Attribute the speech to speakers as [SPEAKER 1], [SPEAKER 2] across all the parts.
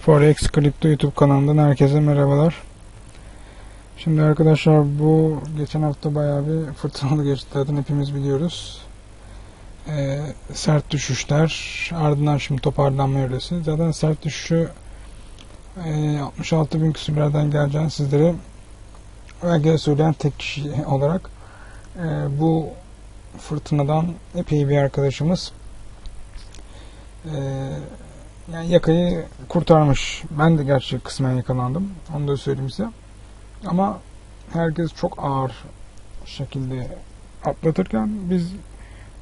[SPEAKER 1] Forex Crypto YouTube kanalından herkese merhabalar. Şimdi arkadaşlar bu geçen hafta bayağı bir fırtınalı geçti. Zaten hepimiz biliyoruz. Ee, sert düşüşler ardından şimdi toparlanma evresi. Zaten sert düşüşü e, 66 bin küsürlerden geleceğini sizlere belki de söyleyen tek kişi olarak e, bu fırtınadan epey bir arkadaşımız e, yani yakayı kurtarmış. Ben de gerçi kısmen yakalandım. Onu da söyleyeyim size. Ama herkes çok ağır şekilde atlatırken biz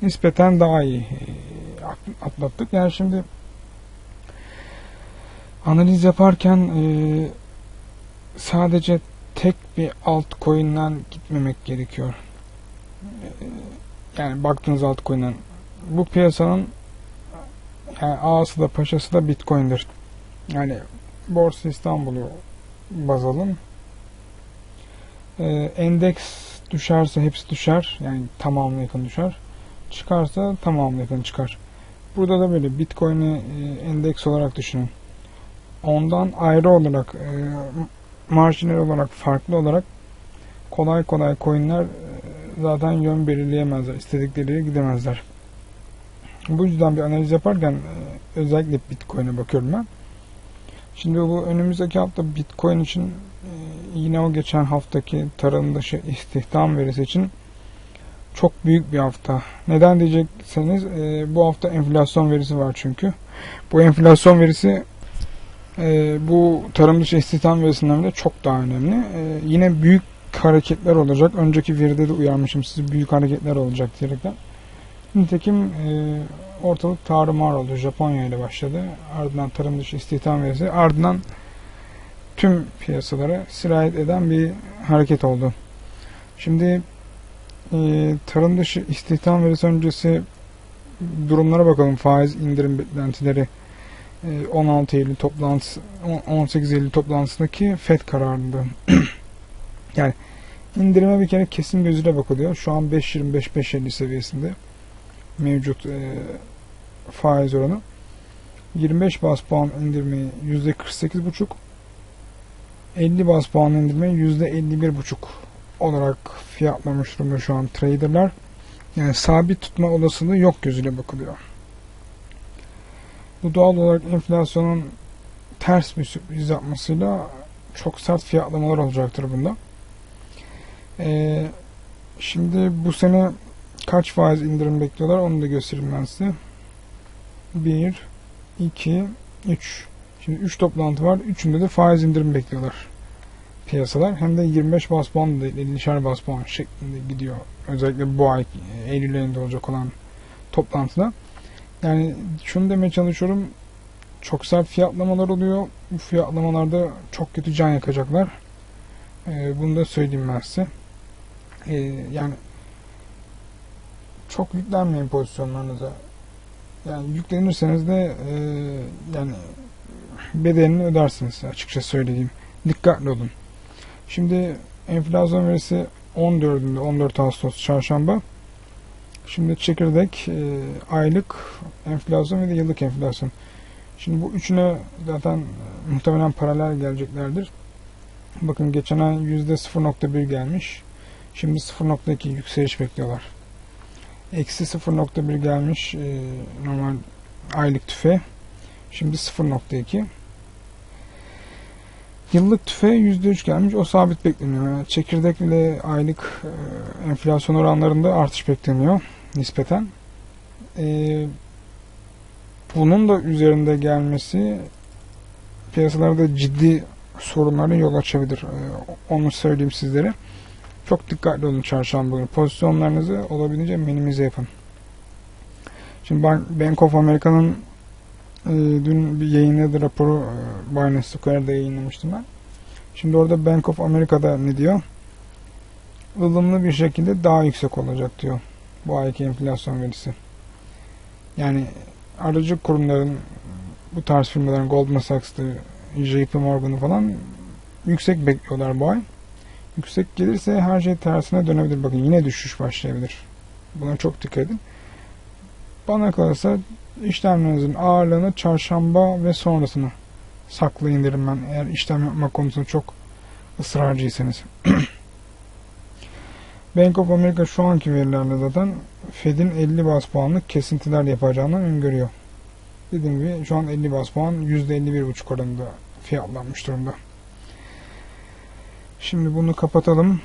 [SPEAKER 1] nispeten daha iyi e, atlattık. Yani şimdi analiz yaparken e, sadece tek bir altcoin'den gitmemek gerekiyor. E, yani baktığınız altcoin'den bu piyasanın yani ağası da paşası da Bitcoin'dir. Yani Borsa İstanbul'u baz alın. Ee, endeks düşerse hepsi düşer. Yani tamamına yakın düşer. Çıkarsa tamamına yakın çıkar. Burada da böyle Bitcoin'i e, endeks olarak düşünün. Ondan ayrı olarak e, marjinal olarak farklı olarak kolay kolay coinler e, zaten yön belirleyemezler. İstedikleri gidemezler. Bu yüzden bir analiz yaparken e, özellikle Bitcoin'e bakıyorum ben. Şimdi bu önümüzdeki hafta Bitcoin için e, yine o geçen haftaki tarım dışı istihdam verisi için çok büyük bir hafta. Neden diyecekseniz e, bu hafta enflasyon verisi var çünkü. Bu enflasyon verisi bu tarım dışı istihdam verisinden bile çok daha önemli. Yine büyük hareketler olacak. Önceki veride de uyarmışım sizi büyük hareketler olacak diyerekten. Nitekim e, ortalık tarumar oldu. Japonya ile başladı. Ardından tarım dışı istihdam verisi. Ardından tüm piyasalara sirayet eden bir hareket oldu. Şimdi e, tarım dışı istihdam verisi öncesi durumlara bakalım. Faiz indirim beklentileri e, 16 Eylül toplantısı 18 Eylül toplantısındaki FED kararında. yani indirime bir kere kesin gözüyle bakılıyor. Şu an 5.25-5.50 seviyesinde mevcut e, faiz oranı 25 bas puan indirmeyi %48,5 50 bas puan indirmeyi %51,5 olarak fiyatlamış durumda şu an traderlar. Yani sabit tutma olasılığı yok gözüyle bakılıyor. Bu doğal olarak enflasyonun ters bir sürpriz yapmasıyla çok sert fiyatlamalar olacaktır bunda. Ee, şimdi bu sene kaç faiz indirim bekliyorlar onu da göstereyim ben size. 1, 2, 3. Şimdi 3 toplantı var. Üçünde de faiz indirim bekliyorlar piyasalar. Hem de 25 bas puan değil 50'şer bas puan şeklinde gidiyor. Özellikle bu ay Eylül ayında olacak olan toplantıda. Yani şunu demeye çalışıyorum. Çok sert fiyatlamalar oluyor. Bu fiyatlamalarda çok kötü can yakacaklar. Ee, bunu da söyleyeyim ben size. Ee, yani çok yüklenmeyin pozisyonlarınıza. Yani yüklenirseniz de e, yani bedelini ödersiniz açıkça söyleyeyim. Dikkatli olun. Şimdi enflasyon verisi 14'ünde 14 Ağustos çarşamba. Şimdi çekirdek e, aylık enflasyon ve de yıllık enflasyon. Şimdi bu üçüne zaten muhtemelen paralel geleceklerdir. Bakın geçen ay %0.1 gelmiş. Şimdi 0.2 yükseliş bekliyorlar. Eksi 0.1 gelmiş e, normal aylık tüfe. Şimdi 0.2. Yıllık tüfe %3 gelmiş. O sabit bekleniyor. Çekirdek ile aylık e, enflasyon oranlarında artış bekleniyor nispeten. E, bunun da üzerinde gelmesi piyasalarda ciddi sorunlara yol açabilir. E, onu söyleyeyim sizlere. Çok dikkatli olun çarşamba günü. Pozisyonlarınızı olabildiğince minimize yapın. Şimdi Bank of America'nın e, dün bir yayınladığı raporu e, Binance Square'da yayınlamıştım ben. Şimdi orada Bank of America'da ne diyor? ılımlı bir şekilde daha yüksek olacak diyor bu ayki enflasyon verisi. Yani aracı kurumların bu tarz firmaların Goldman Sachs'tı, JP Morgan'ı falan yüksek bekliyorlar bu ay yüksek gelirse her şey tersine dönebilir. Bakın yine düşüş başlayabilir. Buna çok dikkat edin. Bana kalırsa işlemlerinizin ağırlığını çarşamba ve sonrasını saklayın derim ben eğer işlem yapmak konusunda çok ısrarcıysanız. Bank of America şu anki verilerle zaten Fed'in 50 bas puanlık kesintiler yapacağını öngörüyor. Dediğim gibi şu an 50 bas puan %51,5 oranında fiyatlanmış durumda. Şimdi bunu kapatalım.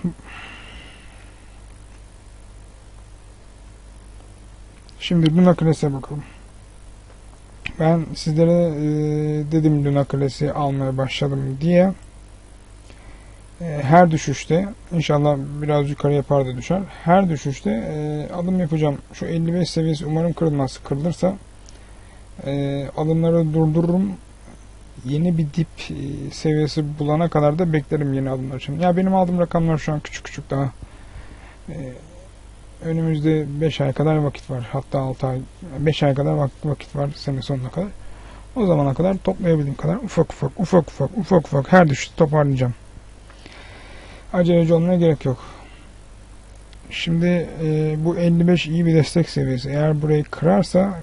[SPEAKER 1] Şimdi Luna Class'e bakalım. Ben sizlere e, dedim Luna Class'i almaya başladım diye. E, her düşüşte inşallah biraz yukarı yapar da düşer. Her düşüşte e, alım yapacağım. Şu 55 seviyesi umarım kırılmaz. Kırılırsa e, alımları durdururum. Yeni bir dip e, seviyesi bulana kadar da beklerim yeni alımlar için. Ya benim aldığım rakamlar şu an küçük küçük daha. E, önümüzde 5 ay kadar vakit var. Hatta 6 ay, 5 ay kadar vakit, var sene sonuna kadar. O zamana kadar toplayabildiğim kadar ufak ufak ufak ufak ufak ufak her düşüşte toparlayacağım. Aceleci olmaya gerek yok. Şimdi e, bu 55 iyi bir destek seviyesi. Eğer burayı kırarsa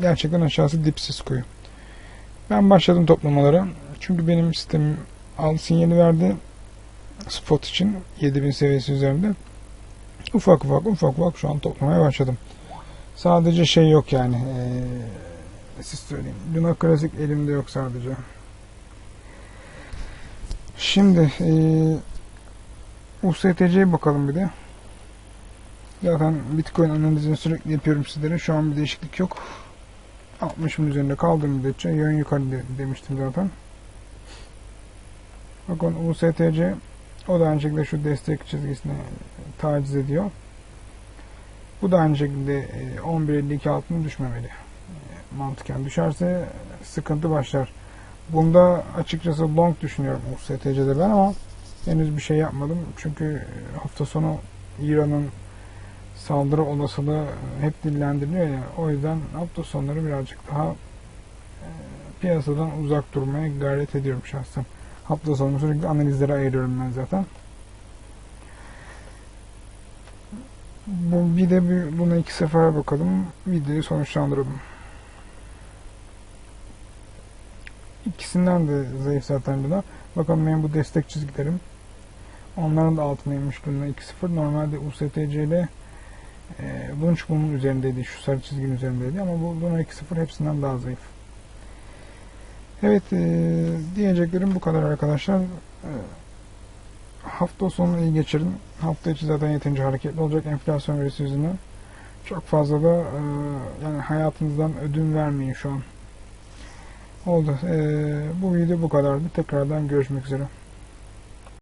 [SPEAKER 1] gerçekten aşağısı dipsiz kuyu. Ben başladım toplamalara. Çünkü benim sistemim al sinyali verdi. Spot için 7000 seviyesi üzerinde. Ufak ufak ufak ufak şu an toplamaya başladım. Sadece şey yok yani. Ee, siz söyleyeyim. Luna Classic elimde yok sadece. Şimdi ee, USTC'ye bakalım bir de. Zaten Bitcoin analizini sürekli yapıyorum sizlere. Şu an bir değişiklik yok. 60'ın üzerinde kaldığım müddetçe yön yukarı de, demiştim zaten. Bakın USTC o da aynı şekilde şu destek çizgisine taciz ediyor. Bu da aynı şekilde e, 11.52 altına düşmemeli. E, Mantıken düşerse sıkıntı başlar. Bunda açıkçası long düşünüyorum USTC'de ben ama henüz bir şey yapmadım. Çünkü e, hafta sonu İran'ın saldırı olasılığı hep dillendiriliyor ya. O yüzden hafta sonları birazcık daha e, piyasadan uzak durmaya gayret ediyorum şahsen. Hafta sonu sürekli analizlere ayırıyorum ben zaten. Bu bir de bir, buna iki sefer bakalım. Videoyu sonuçlandıralım. İkisinden de zayıf zaten Luna. Bakalım benim bu destek çizgilerim. Onların da altına inmiş Luna 2.0. Normalde USTC ile e, Launch bunun üzerindeydi. Şu sarı çizginin üzerindeydi. Ama bu Luna 2.0 hepsinden daha zayıf. Evet e, diyeceklerim bu kadar arkadaşlar. E, hafta sonu iyi geçirin. Hafta içi zaten yeterince hareketli olacak enflasyon verisi yüzünden. Çok fazla da e, yani hayatınızdan ödün vermeyin şu an. Oldu. E, bu video bu kadardı. Tekrardan görüşmek üzere.